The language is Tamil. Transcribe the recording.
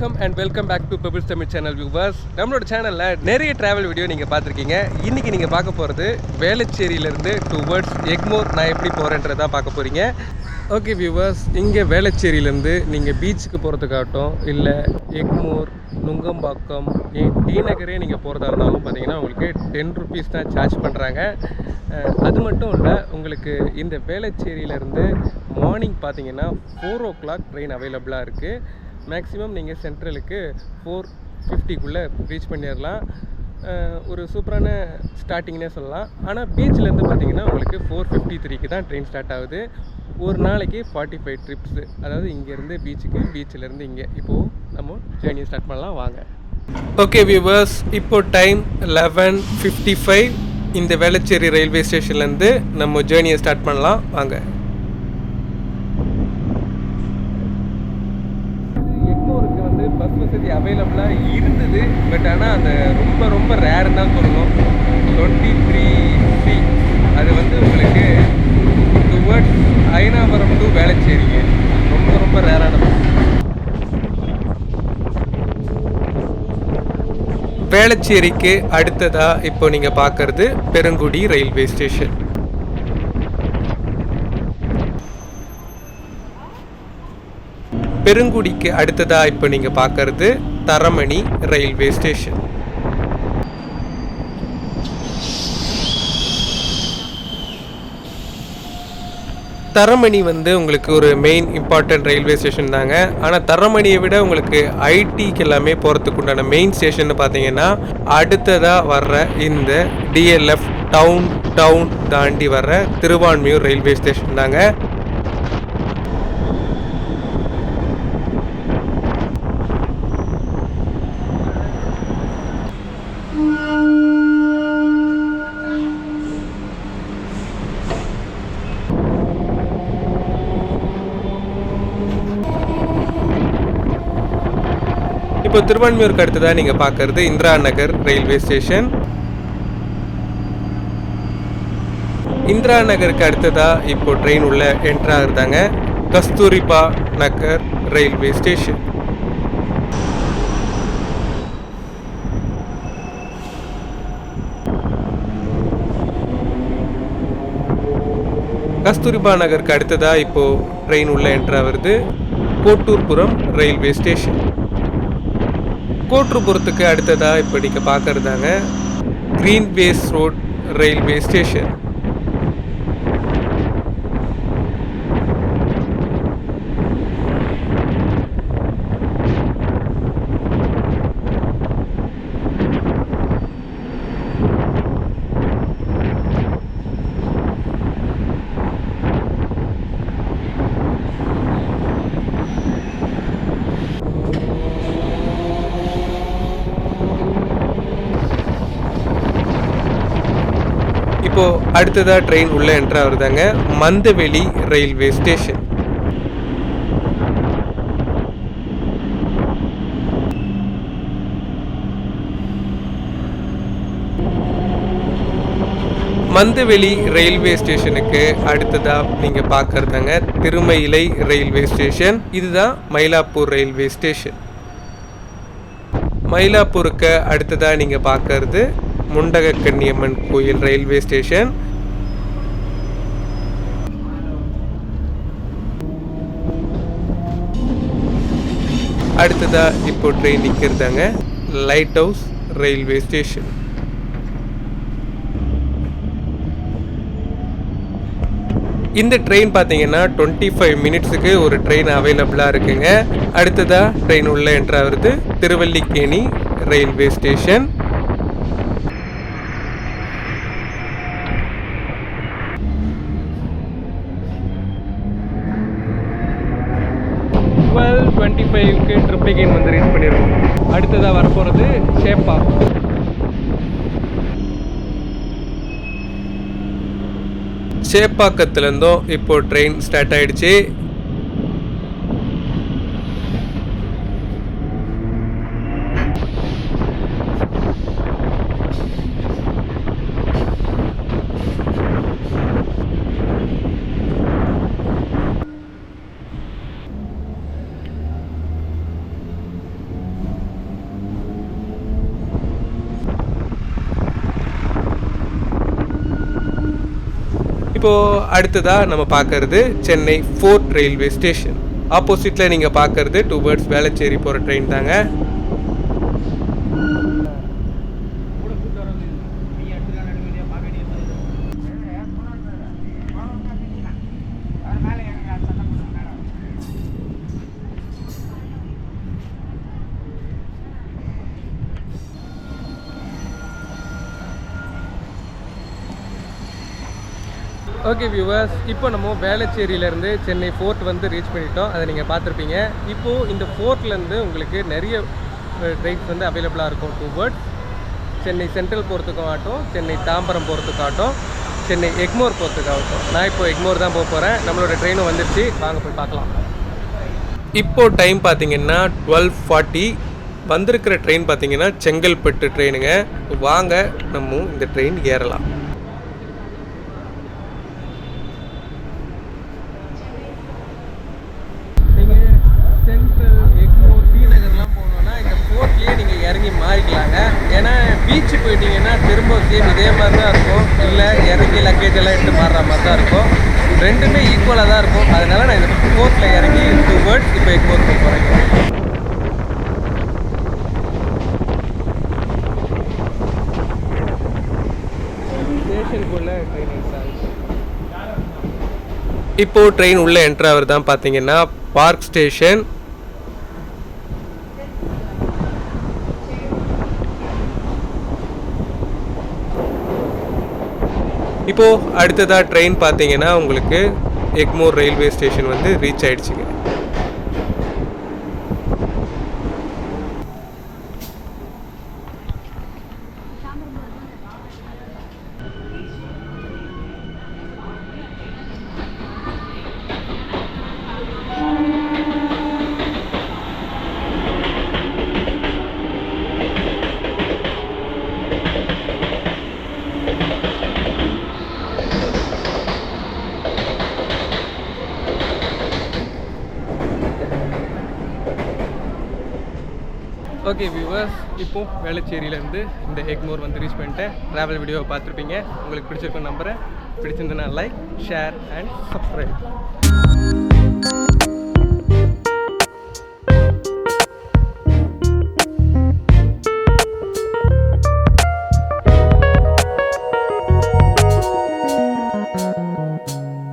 வணக்கம் and welcome back to Pebbles Tamil channel viewers நம்மளோட சேனலில் நிறைய ட்ராவல் வீடியோ நீங்கள் பார்த்துருக்கீங்க. இன்றைக்கி நீங்கள் பார்க்க போகிறது வேளச்சேரியிலேருந்து டுவர்ட்ஸ் எக்மோர். நான் எப்படி போகிறேன்றதான் பார்க்க போகிறீங்க ஓகே வியூவர்ஸ் இங்கே வேளச்சேரியிலேருந்து நீங்கள் பீச்சுக்கு போகிறதுக்காகட்டும் இல்லை எக்மோர் நுங்கம்பாக்கம் டி நகரே நீங்கள் போகிறதா இருந்தாலும் பார்த்தீங்கன்னா உங்களுக்கு டென் ருபீஸ் தான் சார்ஜ் பண்ணுறாங்க அது மட்டும் இல்லை உங்களுக்கு இந்த வேளச்சேரியிலேருந்து மார்னிங் பார்த்தீங்கன்னா ஃபோர் ஓ கிளாக் ட்ரெயின் அவைலபிளாக இருக்குது மேக்ஸிமம் நீங்கள் சென்ட்ரலுக்கு ஃபோர் ஃபிஃப்டிக்குள்ளே ரீச் பண்ணிடலாம். ஒரு சூப்பரான ஸ்டார்டிங்னே சொல்லலாம். ஆனால் பீச்சிலேருந்து பார்த்தீங்கன்னா உங்களுக்கு ஃபோர் ஃபிஃப்டி த்ரீக்கு தான் ட்ரெயின் ஸ்டார்ட் ஆகுது. ஒரு நாளைக்கு ஃபார்ட்டி ஃபைவ் ட்ரிப்ஸு அதாவது இங்கேருந்து பீச்சுக்கு பீச்சிலேருந்து இங்கே. இப்போது நம்ம ஜேர்னி ஸ்டார்ட் பண்ணலாம். வாங்க. ஓகே வியூவர்ஸ் இப்போ டைம் லெவன் ஃபிஃப்டி ஃபைவ் இந்த வேளச்சேரி ரயில்வே ஸ்டேஷன்லேருந்து நம்ம ஜேர்னியை ஸ்டார்ட் பண்ணலாம். வாங்க எக்மோருக்கு வந்து பஸ் வசதி அவைலபிளாக இருந்தது பட் ஆனால் அந்த ரொம்ப ரொம்ப ரேர்னு தான் சொல்லணும். டுவெண்ட்டி த்ரீ சி அது வந்து உங்களுக்கு டுவர்ட்ஸ் ஐநாபுரம் டு வேளச்சேரிங்க. ரொம்ப ரொம்ப ரேரான வேளச்சேரிக்கு அடுத்ததாக இப்போ நீங்கள் பார்க்கறது பெருங்குடி ரயில்வே ஸ்டேஷன் பெருங்குடிக்கு அடுத்ததாக இப்போ நீங்கள் பார்க்கறது தரமணி ரயில்வே ஸ்டேஷன். தரமணி வந்து உங்களுக்கு ஒரு மெயின் இம்பார்ட்டன்ட் ரயில்வே ஸ்டேஷன் தாங்க. ஆனால் தரமணியை விட உங்களுக்கு ஐடிக்கு எல்லாமே போகிறதுக்கு உண்டான மெயின் ஸ்டேஷன் பார்த்தீங்கன்னா அடுத்ததாக வர்ற இந்த டிஎல்எஃப் டவுன் டவுன் தாண்டி வர்ற திருவான்மியூர் ரயில்வே ஸ்டேஷன் தாங்க. இப்போ திருவான்மியூருக்கு அடுத்ததாக நீங்கள் பார்க்கறது. Indira Nagar railway station. Indira நகருக்கு அடுத்ததாக இப்போ ட்ரெயின் உள்ள என்ட்ராக இருந்தாங்க கஸ்தூரிபா நகர் ரயில்வே ஸ்டேஷன். கஸ்தூரிபா நகருக்கு அடுத்ததாக இப்போ ட்ரெயின் உள்ள என்ட்ரா வருது கோட்டூர்புரம் ரயில்வே ஸ்டேஷன். கோற்றுப்புறத்துக்கு அடுத்ததாக இப்போ நீங்கள் பார்க்குறதாங்க green ways road railway station இப்போ அடுத்ததாக ட்ரெயின் உள்ள என்ட்ரு ஆகுறதாங்க Mandaveli railway station Mandaveli railway ஸ்டேஷனுக்கு அடுத்ததாக நீங்கள் பார்க்கறதாங்க திருமயிலை ரயில்வே ஸ்டேஷன் இதுதான் மயிலாப்பூர் ரயில்வே ஸ்டேஷன் மயிலாப்பூருக்கு அடுத்ததாக நீங்கள் பார்க்கறது முண்டக கன்னியம்மன் கோயில் ரயில்வே ஸ்டேஷன். அடுத்ததா இப்போ ட்ரெயின் நிற்கிறதாங்க லைட் ஹவுஸ் ரயில்வே ஸ்டேஷன் இந்த ட்ரெயின் பார்த்தீங்கன்னா டுவெண்ட்டி ஃபைவ் மினிட்ஸுக்கு ஒரு ட்ரெயின் அவைலபிளாக இருக்குங்க. அடுத்ததாக ட்ரெயின் உள்ளே என்ட்ராகிறது திருவல்லிக்கேணி ரயில்வே ஸ்டேஷன் ஃபைவ்க்கு டுவெண்ட்டி ஃபைவ்க்கு வந்து ரீச் பண்ணியிருக்கோம் அடுத்ததாக வரப்போகிறது ஷேப்பா சேப்பாக்கத்துலேருந்தும் இப்போ ட்ரெயின் ஸ்டார்ட் ஆகிடுச்சு இப்போது அடுத்ததாக நம்ம பார்க்கறது சென்னை ஃபோர்ட் ரயில்வே ஸ்டேஷன் ஆப்போசிட்டில் நீங்கள் பார்க்கறது டூ வேர்ட்ஸ் வேளச்சேரி போகிற ட்ரெயின் தாங்க. ஓகே வியூவர்ஸ் இப்போ நம்ம வேளச்சேரியிலேருந்து சென்னை ஃபோர்ட் வந்து ரீச் பண்ணிட்டோம். அதை நீங்கள் பார்த்துருப்பீங்க. இப்போது இந்த ஃபோர்ட்லேருந்து உங்களுக்கு நிறைய ட்ரெயின்ஸ் வந்து அவைலபிளாக இருக்கும். டூ வேர்ட்ஸ் சென்னை சென்ட்ரல் போகிறதுக்கும் ஆட்டும் சென்னை தாம்பரம் போகிறதுக்கு ஆட்டும் சென்னை எக்மோர் போகிறதுக்கு ஆகட்டும். நான் இப்போ எக்மோர் தான் போக போகிறேன் நம்மளோட ட்ரெயினும் வந்துருச்சு. வாங்க போய் பார்க்கலாம். இப்போது டைம் பார்த்தீங்கன்னா டுவெல் ஃபார்ட்டி வந்திருக்கிற ட்ரெயின் பார்த்தீங்கன்னா செங்கல்பட்டு ட்ரெயினுங்க வாங்க நம்ம இந்த ட்ரெயின் ஏறலாம் நீங்கள் சென்ட்ரல் எக்மோர் டி நகர்லாம் போகணுன்னா இந்த ஃபோர்ட்லேயே நீங்கள் இறங்கி மாறிக்கலாங்க பீச்சு போயிட்டிங்கன்னா போயிட்டீங்கன்னா திரும்ப சேம் இதே மாதிரி தான் இருக்கும். இல்லை இறங்கி லக்கேஜ் எல்லாம் எடுத்து மாறுற மாதிரி தான் இருக்கும். ரெண்டுமே ஈக்குவலாக தான் இருக்கும். அதனால நான் இந்த கோர்ட்டில் இறங்கி டூ வேர்ட்ஸ் இப்போ எக்மோர் போக போகிறேன் இப்போது ட்ரெயின் உள்ளே ட்ரெயின் என்ட்ரு தான் பார்த்தீங்கன்னா பார்க் ஸ்டேஷன் இப்போது அடுத்ததாக ட்ரெயின் பார்த்தீங்கன்னா உங்களுக்கு எக்மோர் ரயில்வே ஸ்டேஷன் வந்து ரீச் ஆகிடுச்சிங்க ஓகே வியூவர்ஸ் இப்போ வேளச்சேரியிலேருந்து இந்த எக்மோர் வந்து ரீச் பண்ணிட்டேன் ட்ராவல் வீடியோவை பார்த்துருப்பீங்க. உங்களுக்கு பிடிச்சிருக்கும் நம்புகிறேன் பிடிச்சிருந்தனா லைக் ஷேர் அண்ட் சப்ஸ்கிரைப்